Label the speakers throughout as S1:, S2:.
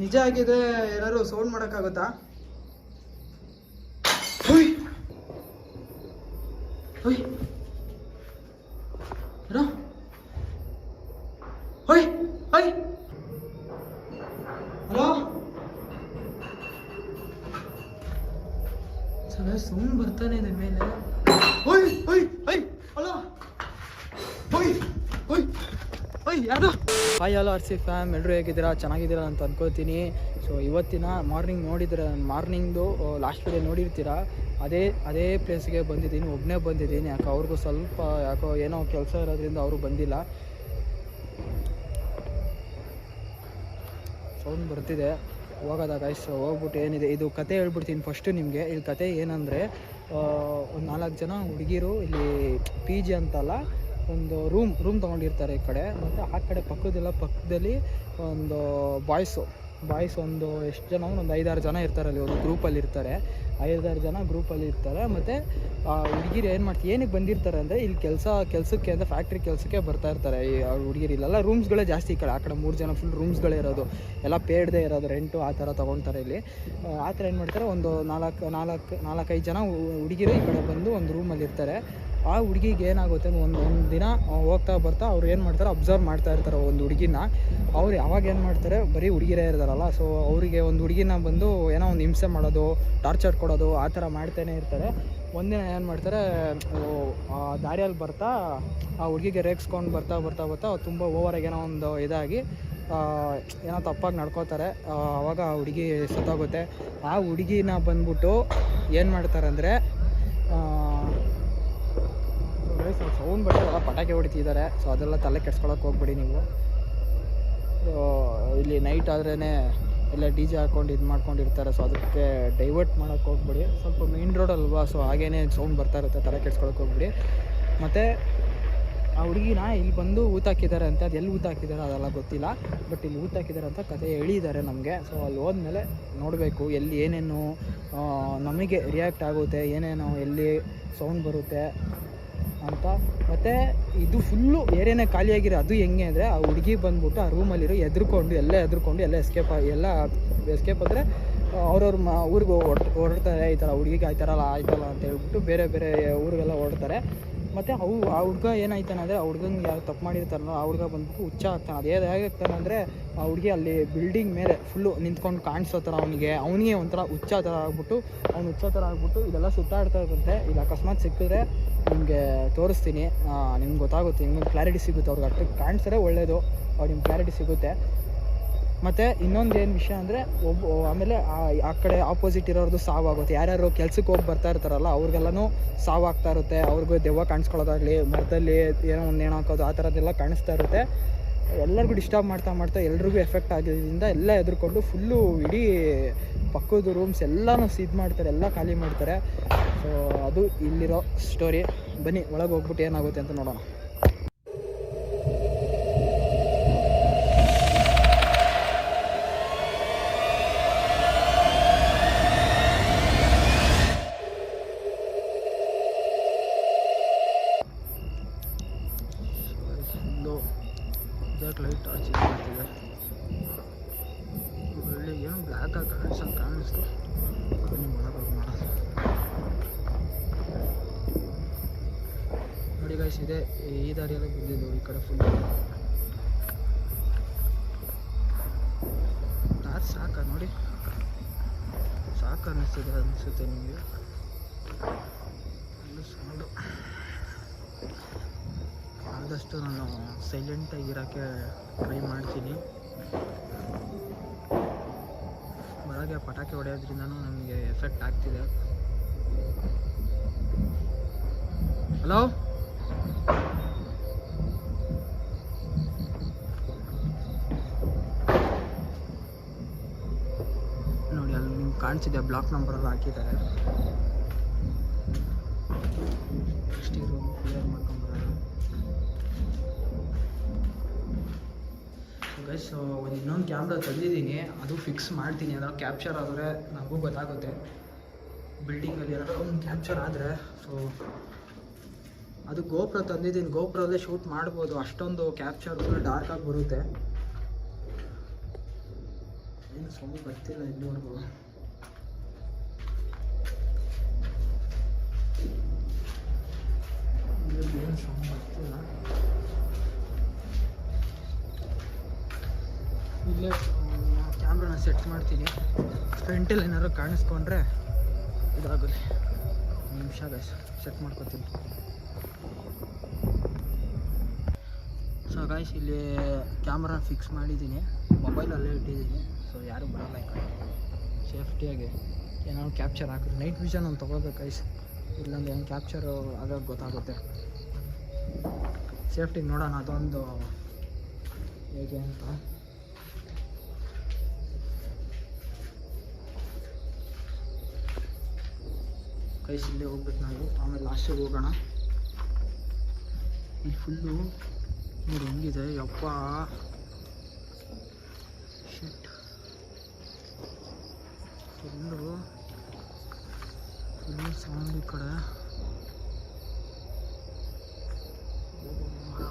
S1: ನಿಜ ಆಗಿದೆ, ಏನಾದ್ರು ಸೌಂಡ್ ಮಾಡೋಕ್ಕಾಗುತ್ತಾ? ಹುಯ್! ಹುಯ್! ಏನೋ? ಹೊಯ್! ಹೊಯ್! ಹಲೋ? ಸಲ ಸೌಂಡ್ ಬರ್ತಾನೆ ಇದೆ ಮೇಲೆ. ಹೊಯ್! ಹೊಯ್! ಹೊಯ್! ಹಲೋ? ಹೊಯ್! ಹೊಯ್! ಹೊಯ್! ಯಾರು? Hi hello R C fam ಎಲ್ಲರೂ ಹೇಗಿದ್ದೀರಾ? ಚೆನ್ನಾಗಿದ್ದೀರಾ ಅಂತ ಅನ್ಕೋತೀನಿ ಸೊ ಇವತ್ತಿನ ಮಾರ್ನಿಂಗ್ ನೋಡಿದ್ರೆ ಮಾರ್ನಿಂಗ್ದು ಲಾಸ್ಟ್ ಡೇ ನೋಡಿರ್ತೀರಾ? ಅದೇ ಅದೇ ಪ್ಲೇಸ್ಗೆ ಬಂದಿದ್ದೀನಿ ಒಬ್ಬನೇ ಬಂದಿದ್ದೀನಿ. ಯಾಕೆ ಅವ್ರಿಗೂ ಸ್ವಲ್ಪ, ಯಾಕೋ ಏನೋ ಕೆಲಸ ಇರೋದ್ರಿಂದ ಅವರು ಬಂದಿಲ್ಲ. ಸೌಂಡ್ ಬರ್ತಿದೆ. ಹೋಗೋದಾಗ ಸೊ ಹೋಗ್ಬಿಟ್ಟು ಏನಿದೆ? ಇದು ಕತೆ ಹೇಳ್ಬಿಡ್ತೀನಿ ಫಸ್ಟು ನಿಮಗೆ. ಇಲ್ಲಿ ಕತೆ ಏನಂದರೆ ಒಂದು ನಾಲ್ಕು ಜನ ಹುಡುಗಿರು, ಇಲ್ಲಿ ಪಿ ಜಿ ಅಂತಲ್ಲ ಒಂದು ರೂಮ್ ರೂಮ್ ತೊಗೊಂಡಿರ್ತಾರೆ ಈ ಕಡೆ. ಮತ್ತು ಆ ಕಡೆ ಪಕ್ಕದೆಲ್ಲ ಪಕ್ಕದಲ್ಲಿ ಒಂದು ಬಾಯ್ಸು ಬಾಯ್ಸ್ ಒಂದು ಎಷ್ಟು ಜನ? ಒಂದು ಐದಾರು ಜನ ಇರ್ತಾರೆ ಅಲ್ಲಿ ಒಂದು ಗ್ರೂಪಲ್ಲಿ ಇರ್ತಾರೆ. ಐದಾರು ಜನ ಗ್ರೂಪಲ್ಲಿ ಇರ್ತಾರೆ. ಮತ್ತು ಹುಡುಗಿರು ಏನು ಮಾಡ್ತೀವಿ ಏನಕ್ಕೆ ಬಂದಿರ್ತಾರೆ ಅಂದರೆ ಇಲ್ಲಿ ಕೆಲಸ ಕೆಲಸಕ್ಕೆ ಅಂದರೆ ಫ್ಯಾಕ್ಟ್ರಿ ಕೆಲಸಕ್ಕೆ ಬರ್ತಾ ಇರ್ತಾರೆ. ಈ ಹುಡುಗಿರು ಇಲ್ಲೆಲ್ಲ ರೂಮ್ಸ್ಗಳೇ ಜಾಸ್ತಿ ಈ ಕಡೆ. ಆ ಕಡೆ ಮೂರು ಜನ ಫುಲ್ ರೂಮ್ಸ್ಗಳೇ ಇರೋದು. ಎಲ್ಲ ಪೇಡ್ದೇ ಇರೋದು ರೆಂಟು ಆ ಥರ ತೊಗೊಳ್ತಾರೆ ಇಲ್ಲಿ. ಆ, ಥರ ಏನು ಮಾಡ್ತಾರೆ ಒಂದು ನಾಲ್ಕು ನಾಲ್ಕು ನಾಲ್ಕೈದು ಜನ ಹುಡುಗಿರು ಈ ಕಡೆ ಬಂದು ಒಂದು ರೂಮಲ್ಲಿ ಇರ್ತಾರೆ. ಆ ಹುಡುಗಿಗೆ ಏನಾಗುತ್ತೆ ಒಂದು ಒಂದು ದಿನ ಹೋಗ್ತಾ ಬರ್ತಾ ಅವ್ರು ಏನು ಮಾಡ್ತಾರೆ ಅಬ್ಸರ್ವ್ ಮಾಡ್ತಾ ಇರ್ತಾರೆ ಒಂದು ಹುಡುಗಿನ. ಅವ್ರು ಯಾವಾಗ ಏನು ಮಾಡ್ತಾರೆ? ಬರೀ ಹುಡುಗಿರೇ ಇರ್ತಾರಲ್ಲ. ಸೊ ಅವರಿಗೆ ಒಂದು ಹುಡುಗಿನ ಬಂದು ಏನೋ ಒಂದು ಹಿಂಸೆ ಮಾಡೋದು ಟಾರ್ಚರ್ ಕೊಡೋದು, ಆ ಥರ ಮಾಡ್ತಾನೆ ಇರ್ತಾರೆ. ಒಂದಿನ ಏನು ಮಾಡ್ತಾರೆ ದಾರಿಯಲ್ಲಿ ಬರ್ತಾ, ಆ ಹುಡುಗಿಗೆ ರೇಗಿಸ್ಕೊಂಡು ಬರ್ತಾ ಬರ್ತಾ ಬರ್ತಾ ತುಂಬ ಓವರಾಗಿ ಏನೋ ಒಂದು ಇದಾಗಿ ಏನೋ ತಪ್ಪಾಗಿ ನಡ್ಕೋತಾರೆ. ಆವಾಗ ಆ ಹುಡುಗಿ ಸತ್ತೋಗುತ್ತೆ. ಆ ಹುಡುಗಿನ ಬಂದ್ಬಿಟ್ಟು ಏನು ಮಾಡ್ತಾರೆ ಅಂದರೆ ಸೌಂಡ್ ಬರ್ತಾರಲ್ಲ ಪಟಾಕಿ ಹೊಡಿತಿದ್ದಾರೆ. ಸೊ ಅದೆಲ್ಲ ತಲೆ ಕೆಡ್ಸ್ಕೊಳಕ್ಕೆ ಹೋಗ್ಬೇಡಿ ನೀವು. ಇಲ್ಲಿ ನೈಟ್ ಆದ್ರೇ ಎಲ್ಲ ಡಿ ಜೆ ಹಾಕೊಂಡು ಇದು ಮಾಡ್ಕೊಂಡಿರ್ತಾರೆ. ಸೊ ಅದಕ್ಕೆ ಡೈವರ್ಟ್ ಮಾಡೋಕ್ಕೆ ಹೋಗ್ಬೇಡಿ. ಸ್ವಲ್ಪ ಮೇನ್ ರೋಡ್ ಅಲ್ವಾ? ಸೊ ಹಾಗೇನೆ ಸೌಂಡ್ ಬರ್ತಾ ಇರುತ್ತೆ, ತಲೆ ಕೆಡ್ಸ್ಕೊಳಕ್ಕೆ ಹೋಗ್ಬಿಡಿ. ಮತ್ತು, ಆ ಹುಡುಗಿನ ಇಲ್ಲಿ ಬಂದು ಊತಾಕಿದ್ದಾರೆ ಅಂತ, ಅದು ಎಲ್ಲಿ ಊತಾಕಿದ್ದಾರೆ ಅದೆಲ್ಲ ಗೊತ್ತಿಲ್ಲ. ಬಟ್ ಇಲ್ಲಿ ಊತಾಕಿದ್ದಾರೆ ಅಂತ ಕತೆ ಹೇಳಿದ್ದಾರೆ ನಮಗೆ. ಸೊ ಅಲ್ಲಿ ಹೋದ್ಮೇಲೆ ನೋಡಬೇಕು, ಎಲ್ಲಿ ಏನೇನು ನಮಗೆ ರಿಯಾಕ್ಟ್ ಆಗುತ್ತೆ, ಏನೇನು, ಎಲ್ಲಿ ಸೌಂಡ್ ಬರುತ್ತೆ. ಅಂತ. ಮತ್ತು ಇದು ಫುಲ್ಲು ಏರಿಯಾನೇ ಖಾಲಿಯಾಗಿರೋ ಅದು ಹೆಂಗೆ ಅಂದರೆ ಆ ಹುಡುಗಿ ಬಂದ್ಬಿಟ್ಟು ಆ ರೂಮಲ್ಲಿರೋ ಎದ್ರುಕೊಂಡು, ಎಲ್ಲ ಎದ್ರುಕೊಂಡು, ಎಲ್ಲ ಎಸ್ಕೇಪ್ ಎಲ್ಲ ಎಸ್ಕೇಪ್ ಆದರೆ ಅವ್ರವ್ರ ಮಾ, ಊರಿಗೆ ಹೊರ್ಟ್, ಹೊರಡ್ತಾರೆ. ಈ ಥರ ಹುಡುಗಿಗೆ ಆಯ್ತಾರಲ್ಲ ಆಯ್ತಲ್ಲ ಅಂತ ಹೇಳ್ಬಿಟ್ಟು ಬೇರೆ ಬೇರೆ ಊರಿಗೆಲ್ಲ ಹೊರಡ್ತಾರೆ. ಮತ್ತು ಅವು, ಆ ಹುಡುಗ ಏನಾಯ್ತಾನೆ ಆ ಹುಡುಗಂಗೆ ಯಾರು ತಪ್ಪು ಮಾಡಿರ್ತಾರಲ್ಲ, ಆ ಹುಡುಗ ಬಂದ್ಬಿಟ್ಟು ಹುಚ್ಚ ಆಗ್ತಾನೆ. ಅದು ಹೇಗೆ ಹೇಗಾಗ್ತಾನೆ ಅಂದರೆ, ಆ ಹುಡುಗಿ ಅಲ್ಲಿ ಬಿಲ್ಡಿಂಗ್ ಮೇಲೆ ಫುಲ್ಲು ನಿಂತ್ಕೊಂಡು ಕಾಣಿಸೋ ಥರ ಅವನಿಗೆ. ಅವನಿಗೆ ಒಂಥರ ಹುಚ್ಚ ಥರ ಆಗ್ಬಿಟ್ಟು, ಅವ್ನು ಹುಚ್ಚ ಥರ ಆಗ್ಬಿಟ್ಟು ಇದೆಲ್ಲ ಸುತ್ತಾಡ್ತಾ ಇರುತ್ತೆ. ಇದು ಅಕಸ್ಮಾತ್ ಸಿಕ್ಕಿದ್ರೆ ನಿಮಗೆ ತೋರಿಸ್ತೀನಿ. ನಿಮ್ಗೆ ಗೊತ್ತಾಗುತ್ತೆ, ನಿಮ್ಗೆ ಕ್ಲಾರಿಟಿ ಸಿಗುತ್ತೆ. ಅವ್ರಿಗೆ ಅಷ್ಟು ಕಾಣಿಸ್ತಾರೆ ಒಳ್ಳೆಯದು ಅವ್ರಿಗೆ ಕ್ಲಾರಿಟಿ ಸಿಗುತ್ತೆ. ಮತ್ತು ಇನ್ನೊಂದು ಏನು ವಿಷಯ ಅಂದರೆ ಒಬ್ಬ ಆಮೇಲೆ ಆ- ಕಡೆ ಆಪೋಸಿಟ್ ಇರೋರ್ದು ಸಾವಾಗುತ್ತೆ. ಯಾರ್ಯಾರು ಕೆಲ್ಸಕ್ಕೆ ಹೋಗಿ ಬರ್ತಾ ಇರ್ತಾರಲ್ಲ, ಅವ್ರಿಗೆಲ್ಲನೂ ಸಾವಾಗ್ತಾ ಇರುತ್ತೆ. ಅವ್ರಿಗೂ ದೆವ್ವ ಕಾಣಿಸ್ಕೊಳ್ಳೋದಾಗಲಿ, ಮರದಲ್ಲಿ ಏನೋ ಒಂದು ನೇಣು ಹಾಕೋದು, ಆ ಥರದ್ದೆಲ್ಲ ಕಾಣಿಸ್ತಾ ಇರುತ್ತೆ. ಎಲ್ಲರಿಗೂ ಡಿಸ್ಟರ್ಬ್ ಮಾಡ್ತಾ ಮಾಡ್ತಾ ಎಲ್ರಿಗೂ ಎಫೆಕ್ಟ್ ಆಗಿದ್ದರಿಂದ ಎಲ್ಲ ಎದುರ್ಕೊಂಡು ಫುಲ್ಲು ಇಡೀ ಪಕ್ಕದ ರೂಮ್ಸ್ ಎಲ್ಲನೂ ಇದು ಮಾಡ್ತಾರೆ, ಎಲ್ಲ ಖಾಲಿ ಮಾಡ್ತಾರೆ. ಸೊ ಅದು ಇಲ್ಲಿರೋ ಸ್ಟೋರಿ ಬನ್ನಿ, ಒಳಗೆ ಹೋಗ್ಬಿಟ್ಟು ಏನಾಗುತ್ತೆ ಅಂತ ನೋಡೋಣ. ಸಾಕ ನೋಡಿ. ಸಾಕು ಅನ್ನಿಸ್ತದೆ ಅನಿಸುತ್ತೆ ನಿಮಗೆ? ಸೌಂಡು ಆದಷ್ಟು ನಾನು ಸೈಲೆಂಟಾಗಿರೋಕ್ಕೆ ಟ್ರೈ ಮಾಡ್ತೀನಿ. ಒಳಗೆ ಪಟಾಕಿ ಹೊಡೆಯೋದ್ರಿಂದ ನಮಗೆ ಎಫೆಕ್ಟ್ ಆಗ್ತಿದೆ. ಹಲೋ ಕಾಣಿಸಿದೆ ಬ್ಲಾಕ್ ನಂಬರ್ ಎಲ್ಲ ಹಾಕಿದ್ದಾರೆ. ಸೊ ಒಂದು ಇನ್ನೊಂದು ಕ್ಯಾಮ್ರಾ ತಂದಿದ್ದೀನಿ, ಅದು ಫಿಕ್ಸ್ ಮಾಡ್ತೀನಿ. ಅದರ ಕ್ಯಾಪ್ಚರ್ ಆದರೆ ನನಗೂ ಗೊತ್ತಾಗುತ್ತೆ. ಬಿಲ್ಡಿಂಗಲ್ಲಿ ಏನಾದ್ರು ಒಂದು ಕ್ಯಾಪ್ಚರ್ ಆದರೆ ಸೊ ಅದು ಗೋಪುರ ತಂದಿದ್ದೀನಿ. ಗೋಪ್ರಲ್ಲೇ ಶೂಟ್ ಮಾಡ್ಬೋದು. ಅಷ್ಟೊಂದು ಕ್ಯಾಪ್ಚರ್ ಫುಲ್ ಡಾರ್ಕಾಗಿ ಬರುತ್ತೆ. ಏನು ಸೌಂಡ್ ಬರ್ತಿಲ್ಲ ಇಲ್ಲಿವರೆಗೂ. ಏನು ಇಲ್ಲೇ ಕ್ಯಾಮ್ರಾನ ಸೆಟ್ ಮಾಡ್ತೀನಿ. ಫ್ರಂಟಲ್ಲಿ ಏನಾದ್ರು ಕಾಣಿಸ್ಕೊಂಡ್ರೆ ಇದಾಗಲಿ. ನಿಮಿಷ ಗೈಸ್ ಸೆಟ್ ಮಾಡ್ಕೊತೀನಿ. ಸೊ ಗಾಯ್ಸ್ ಇಲ್ಲಿ ಕ್ಯಾಮ್ರಾನ ಫಿಕ್ಸ್ ಮಾಡಿದ್ದೀನಿ. ಮೊಬೈಲಲ್ಲೇ ಇಟ್ಟಿದ್ದೀನಿ. ಸೊ ಯಾರೂ ಬರಲ್ಲ ಈ ಕಡೆ. ಸೇಫ್ಟಿಯಾಗಿ ಏನಾದ್ರು ಕ್ಯಾಪ್ಚರ್ ಹಾಕಿದ್ರೆ ನೈಟ್ ವಿಷನ್ ಒಂದು ತೊಗೋಬೇಕು ಗೈಸ್ ಇಲ್ಲಾಂದ್ರೆ ಹೆಂಗೆ ಕ್ಯಾಪ್ಚರು ಆಗೋದು ಗೊತ್ತಾಗುತ್ತೆ. ಸೇಫ್ಟಿ ನೋಡೋಣ, ಅದೊಂದು ಹೇಗೆ ಅಂತ. ಕೈ ಇಲ್ಲೇ ಹೋಗ್ಬೇಕು ನಾವು. ಆಮೇಲೆ ಲಾಸ್ಟಿಗೆ ಹೋಗೋಣ. ಇಲ್ಲಿ ಫುಲ್ಲು ನೋಡಿ ಹೆಂಗಿದೆ? ಯಪ್ಪ. ಶೆಟ್ ಫುಲ್ಲು ಫುಲ್ಲು ಸೌಂಡ್ ಈ ಕಡೆ ಓ, ಮರ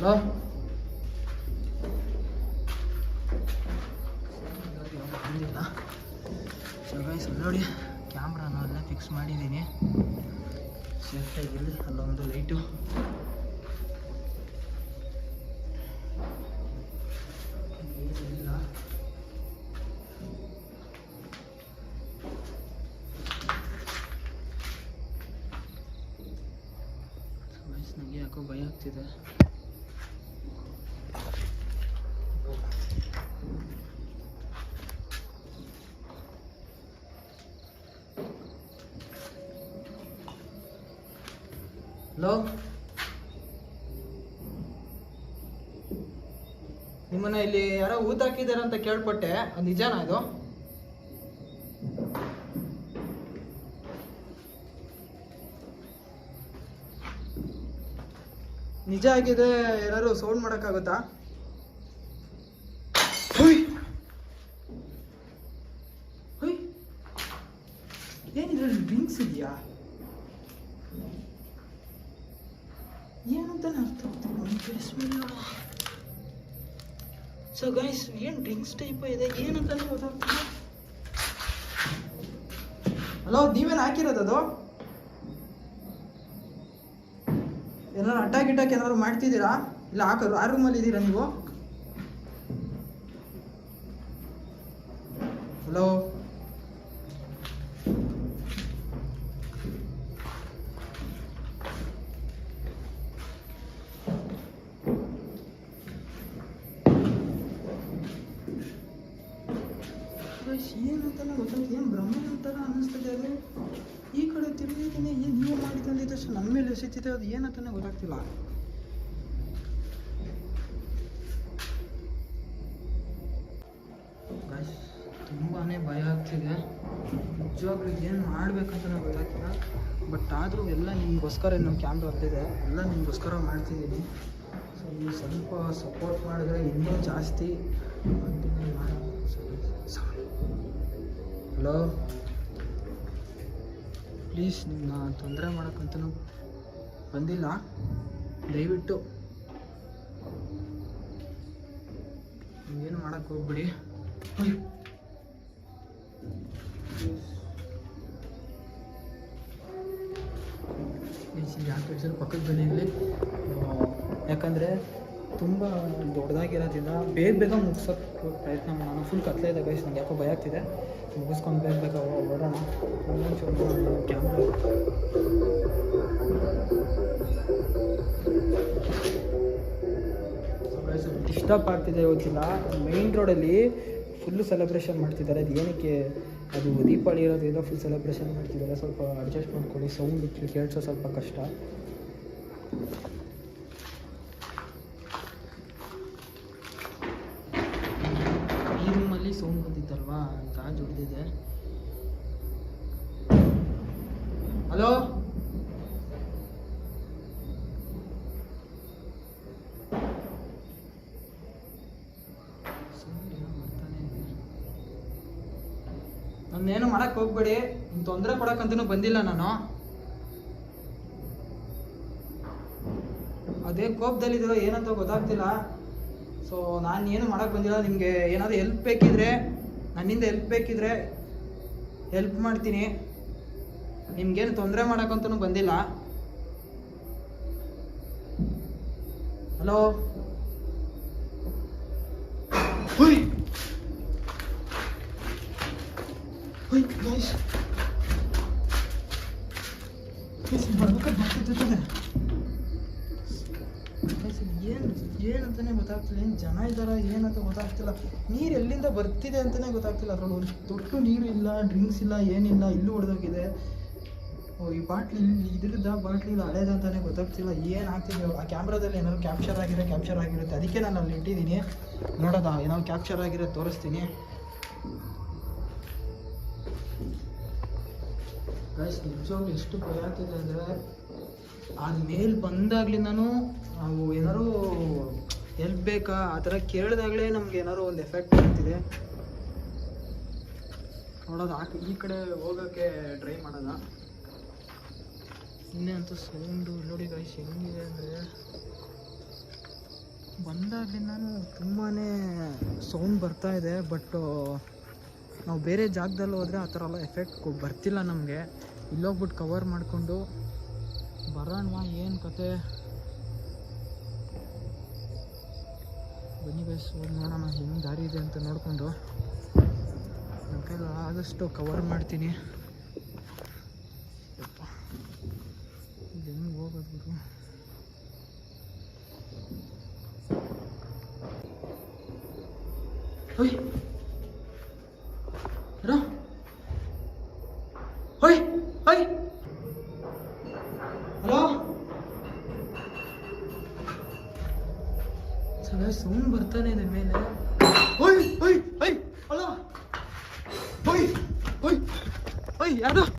S1: ಹಲೋ ಬಂದಿಲ್ಲ ನೋಡಿ. ಕ್ಯಾಮ್ರಾನ ಅಲ್ಲೇ ಫಿಕ್ಸ್ ಮಾಡಿದ್ದೀನಿ. ಸೇಫ್ಟಾಗಿರಲಿ ಅಲ್ಲೊಂದು ಲೈಟು ನನಗೆ ಯಾಕೋ ಭಯ ಆಗ್ತಿದೆ. ಹಲೋ ನಿಮ್ಮನ್ನ ಇಲ್ಲಿ ಯಾರೋ ಊತ ಹಾಕಿದಾರೆ ಅಂತ ಕೇಳ್ಪಟ್ಟೆ. ಅದು ನಿಜಾನಾ ಇದು? ನಿಜ ಆಗಿದೆ ಯಾರು ಸೌಂಡ್ ಮಾಡೋಕ್ಕಾಗುತ್ತಾ? ಹುಯ್! ಏನಿದ್ರಲ್ಲಿ ಡ್ರಿಂಕ್ಸ್ ಇದೆಯಾ? ಏನಂತ ಅರ್ಥ ಕಡೆ ಸೊ ಗೈಸ್ ಏನು ಡ್ರಿಂಕ್ಸ್ ಟೈಪ್ ಇದೆ? ಏನಂತಲೇ ಗೊತ್ತಾಗ್ತದೆ ಹಲೋ ನೀವೇನು ಹಾಕಿರೋದು ಅದು? ಏನಾರು ಅಟ್ಟಾಕ್ ಇಟ್ಯಾಕ್ ಏನಾದ್ರು ಮಾಡ್ತಿದ್ದೀರಾ? ಇಲ್ಲ ಹಾಕೋರು ಆ ರೂಮಲ್ಲಿ ಇದ್ದೀರಾ ನೀವು? ಹಲೋ ತಿರುಗಿದ್ದೀನಿ ಏನು ನೀವು ಮಾಡಿದಂದಿದ್ದ ತಕ್ಷಣ ನನ್ನ ಮೇಲೆ ಎಸೆತಿದೆ, ಅದು ಏನಂತಾನೆ ಗೊತ್ತಾಗ್ತಿಲ್ಲ. ತುಂಬಾ ಭಯ ಆಗ್ತಿದೆ. ನಿಜವಾಗ್ಲೂ ಏನು ಮಾಡ್ಬೇಕಂತಲೇ ಗೊತ್ತಾಗ್ತಿಲ್ಲ. ಬಟ್ ಆದರೂ ಎಲ್ಲ ನಿಮಗೋಸ್ಕರ ನಮ್ಮ ಕ್ಯಾಮ್ರಾ ಬಂದಿದೆ ಎಲ್ಲ ನಿಮಗೋಸ್ಕರ ಮಾಡ್ತಿದ್ದೀನಿ. ಸೊ ನೀವು ಸ್ವಲ್ಪ ಸಪೋರ್ಟ್ ಮಾಡಿದ್ರೆ ಇನ್ನೂ ಜಾಸ್ತಿ. ಮಾಡಿ ಹಲೋ ಪ್ಲೀಸ್ ನಿಮ್ಮನ್ನ ತೊಂದರೆ ಮಾಡೋಕ್ಕಂತೂ ಬಂದಿಲ್ಲ. ದಯವಿಟ್ಟು ನೀವೇನು ಮಾಡೋಕ್ಕೆ ಹೋಗ್ಬಿಡಿ. ಯಾಕೆ ಸರ್ ಪಕ್ಕದ ಮನೆಯಲ್ಲಿ. ಯಾಕಂದರೆ ತುಂಬ ದೊಡ್ಡದಾಗಿರೋದ್ರಿಂದ ಬೇಗ ಬೇಗ ಮುಗಿಸೋಕ್ಕೆ ಪ್ರಯತ್ನ ಮಾಡೋಣ. ಫುಲ್ ಕತ್ತಲೆ ಇದೆ ಗೈಸ್ ನಂಗೆ ಯಾಕೋ ಭಯ ಆಗ್ತಿದೆ. ಮುಗಿಸ್ಕೊಂಡು ಬೇಗ ಬೇಗ ಓಡೋಣ. ಕ್ಯಾಮ್ರಾ ಡಿಸ್ಟರ್ಬ್ ಆಗ್ತಿದೆ ಇವತ್ತಿಲ್ಲ ಮೈನ್ ರೋಡಲ್ಲಿ ಫುಲ್ಲು ಸೆಲೆಬ್ರೇಷನ್ ಮಾಡ್ತಿದ್ದಾರೆ. ಅದು ಏನಕ್ಕೆ? ಅದು ದೀಪಾವಳಿ ಇರೋದ್ರಿಂದ ಫುಲ್ ಸೆಲೆಬ್ರೇಷನ್ ಮಾಡ್ತಿದ್ದಾರೆ. ಸ್ವಲ್ಪ ಅಡ್ಜಸ್ಟ್ ಮಾಡ್ಕೊಳ್ಳಿ. ಸೌಂಡ್ ಕೇಳಿಸೋ ಸ್ವಲ್ಪ ಕಷ್ಟ ಈ ರೂಮಲ್ಲಿ ಸೌಂಡ್ ಬಂದಿತ್ತಲ್ವಾ? ಗಾಜ್ ಹೊಡೆದಿದೆ. ಹಲೋ? ನನ್ನೇನು ಮಾಡಕ್ ಹೋಗ್ಬೇಡಿ. ನಿಮ್ ತೊಂದರೆ ಕೊಡಕ್ಕಂತೂ ಬಂದಿಲ್ಲ ನಾನು. ಅದೇ ಕೋಪದಲ್ಲಿದ್ದೀರೋ ಏನಂತ ಗೊತ್ತಾಗ್ತಿಲ್ಲ. ಸೊ ನಾನು ಏನು ಮಾಡೋಕ್ಕೆ ಬಂದಿಲ್ಲ. ನಿಮಗೆ ಏನಾದರೂ ಹೆಲ್ಪ್ ಬೇಕಿದ್ರೆ, ನನ್ನಿಂದ ಹೆಲ್ಪ್ ಬೇಕಿದ್ರೆ ಹೆಲ್ಪ್ ಮಾಡ್ತೀನಿ. ನಿಮ್ಗೇನು ತೊಂದರೆ ಮಾಡೋಕ್ಕಂತೂ ಬಂದಿಲ್ಲ. ಹಲೋ ಹುಯ್ ಹುಯ್ ಗೈಸ್ ಗೈಸ್ ಬರ್ಬೇಕಾದ್ರೆ ಬರ್ತಿರ್ತದೆ ಏನು ಏನಂತಾನೆ ಗೊತ್ತಾಗ್ತಿಲ್ಲ ಏನು ಜನ ಇದ್ದಾರೆ ಏನಂತ ಗೊತ್ತಾಗ್ತಿಲ್ಲ. ನೀರು ಎಲ್ಲಿಂದ ಬರ್ತಿದೆ ಅಂತಲೇ ಗೊತ್ತಾಗ್ತಿಲ್ಲ. ಅದ್ರಲ್ಲಿ ತೊಟ್ಟು ನೀರು ಇಲ್ಲ ಡ್ರಿಂಕ್ಸ್ ಇಲ್ಲ, ಏನಿಲ್ಲ, ಇಲ್ಲೂ ಹೊಡೆದೋಗಿದೆ ಈ ಬಾಟ್ಲಿ ಇದ್ರಿಂದ ಬಾಟ್ಲಿ ಹಳೇದ ಅಂತಾನೆ ಗೊತ್ತಾಗ್ತಿಲ್ಲ. ಏನು ಆಗ್ತಿದೆ? ಆ ಕ್ಯಾಮ್ರಾದಲ್ಲಿ ಏನಾದ್ರು ಕ್ಯಾಪ್ಚರ್ ಆಗಿರೋ ಕ್ಯಾಪ್ಚರ್ ಆಗಿರುತ್ತೆ. ಅದಕ್ಕೆ ನಾನು ಅಲ್ಲಿ ಇಟ್ಟಿದ್ದೀನಿ. ನೋಡೋದಾ? ಏನೋ ಕ್ಯಾಪ್ಚರ್ ಆಗಿರೋ ತೋರಿಸ್ತೀನಿ. ಗೈಸ್ ನಿಜವಾಗ್ಲೂ ಎಷ್ಟು ಭಯ ಆಗ್ತಿದೆ ಅಂದರೆ ಅದು ಮೇಲೆ ಬಂದಾಗ್ಲಿಂದನೂ ನಾವು ಏನಾರು ಹೆಲ್ಪ್ ಬೇಕಾ? ಆ ಥರ ಕೇಳಿದಾಗಲೇ ನಮ್ಗೆ ಏನಾದ್ರು ಒಂದು ಎಫೆಕ್ಟ್ ಆಗ್ತಿದೆ. ನೋಡೋದು, ಆ ಈ ಕಡೆ ಹೋಗೋಕ್ಕೆ ಟ್ರೈ ಮಾಡೋಣ ಇನ್ನೇ ಅಂತೂ ಸೌಂಡು ನೋಡಿ ಗೈಸ್ ಹೆಂಗಿದೆ ಅಂದರೆ ಬಂದಾಗಲಿಂದನೂ ತುಂಬಾ ಸೌಂಡ್ ಬರ್ತಾ ಇದೆ ಬಟ್ಟು ನಾವು ಬೇರೆ ಜಾಗದಲ್ಲಿ ಹೋದರೆ ಆ ಥರ ಎಲ್ಲ ಎಫೆಕ್ಟ್ ಬರ್ತಿಲ್ಲ ನಮಗೆ. ಇಲ್ಲೋಗ್ಬಿಟ್ಟು ಕವರ್ ಮಾಡಿಕೊಂಡು ಬರೋಣ ಏನು ಕತೆ? ಬನ್ನಿ ಗೈಸ್ ಹೋಗಿ ನೋಡೋಣ ಹೆಂಗೆ ದಾರಿ ಇದೆ ಅಂತ ನೋಡಿಕೊಂಡು. ನನ್ನ ಕೈಲಿ ಆದಷ್ಟು ಕವರ್ ಮಾಡ್ತೀನಿ. ಹೆಂಗೆ ಹೋಗೋದು